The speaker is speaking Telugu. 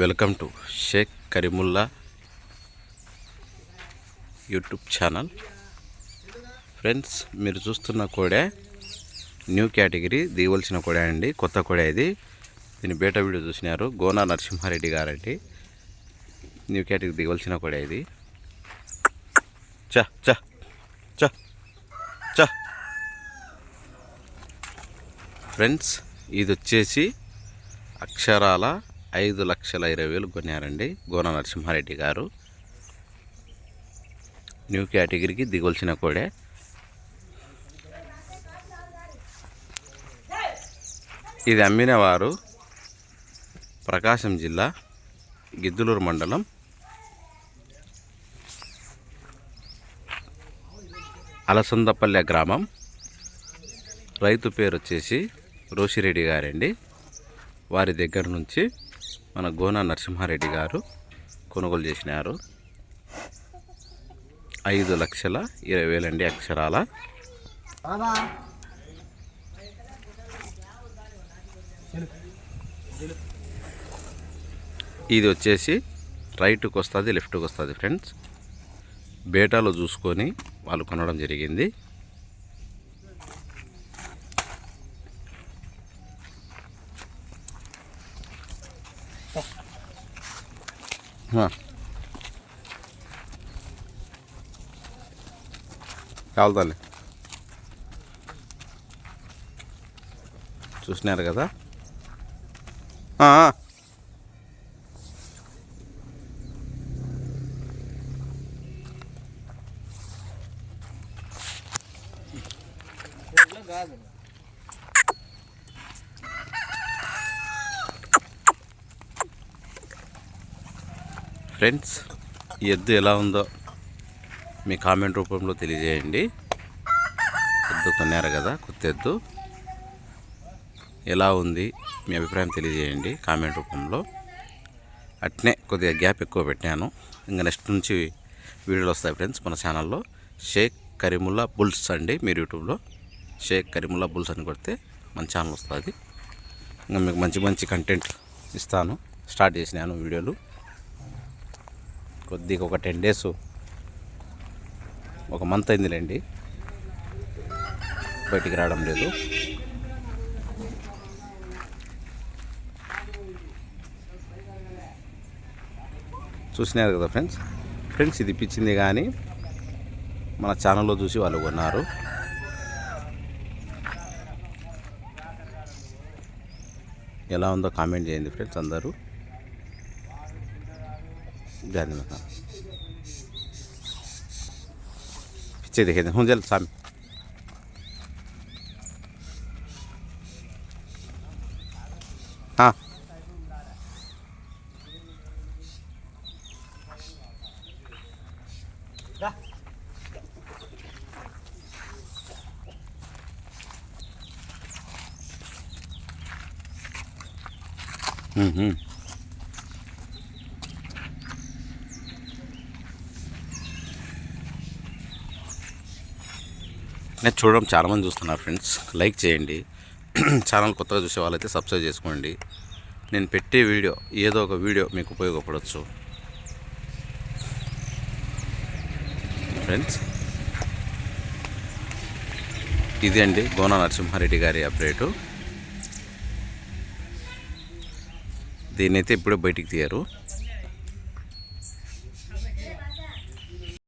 Welcome to Shaik Karimulla YouTube channel. Friends మీరు చూస్తున్న కోడే న్యూ కేటగిరీ దిగవలసిన కోడే అండి. కొత్త కోడే ఇది. దీని బేటా వీడియో చూసినారు. గోనా నరసింహారెడ్డి గారండి. న్యూ కేటగిరీ దిగవలసిన కోడే ఇది. చ చ చ చ ఫ్రెండ్స్ ఇది వచ్చేసి అక్షరాల ఐదు లక్షల ఇరవై వేలు కొన్నారండి గోన నరసింహారెడ్డి గారు. న్యూ కేటగిరీకి దిగొల్చిన కోడే. ఇది అమ్మినవారు ప్రకాశం జిల్లా గిద్దులూరు మండలం అలసందపల్లె గ్రామం. రైతు పేరు వచ్చేసి రోషిరెడ్డి గారండి. వారి దగ్గర నుంచి మన గోనా నరసింహారెడ్డి గారు కొనుగోలు చేసినారు. ఐదు లక్షల ఇరవై వేలండి అక్షరాల. ఇది వచ్చేసి రైట్కి వస్తుంది లెఫ్ట్కి వస్తుంది ఫ్రెండ్స్. బేటాలో చూసుకొని వాళ్ళు కొనడం జరిగింది. కావాలి కావాలతాలే చూసినారు కదా? కాదు ఫ్రెండ్స్ ఈ ఎద్దు ఎలా ఉందో మీ కామెంట్ రూపంలో తెలియజేయండి. ఎద్దు కొన్నారు కదా కొత్త ఎద్దు. ఎలా ఉంది మీ అభిప్రాయం తెలియజేయండి కామెంట్ రూపంలో. అట్నే కొద్దిగా గ్యాప్ ఎక్కువ పెట్టాను. ఇంకా నెక్స్ట్ నుంచి వీడియోలు వస్తాయి ఫ్రెండ్స్ మన ఛానల్లో. షేక్ కరీముల్లా బుల్స్ అండి మీరు యూట్యూబ్లో. షేక్ కరీముల్లా బుల్స్ అని కొడితే మన ఛానల్ వస్తుంది. ఇంకా మీకు మంచి మంచి కంటెంట్ ఇస్తాను. స్టార్ట్ చేసినాను వీడియోలు. కొద్దిగా ఒక టెన్ డేస్ ఒక మంత్ అయిందిలేండి. బయటికి రావడం లేదు. చూసినారు కదా ఫ్రెండ్స్? ఫ్రెండ్స్ ఇది ఇప్పించింది కానీ మన ఛానల్లో చూసి వాళ్ళు కొన్నారు. ఎలా ఉందో కామెంట్ చేయండి ఫ్రెండ్స్ అందరూ. ध्यान पीछे देखे हूँ जल सामने हाँ। हम्म हम्म। నేను చూడడం చాలామంది చూస్తున్నారు ఫ్రెండ్స్. లైక్ చేయండి. ఛానల్ కొత్తగా చూసే వాళ్ళైతే సబ్స్క్రైబ్ చేసుకోండి. నేను పెట్టే వీడియో ఏదో ఒక వీడియో మీకు ఉపయోగపడవచ్చు ఫ్రెండ్స్ ఇది అండి గోనా నరసింహారెడ్డి గారి అప్డేటు. దీన్నైతే ఇప్పుడే బయటికి తీయరు.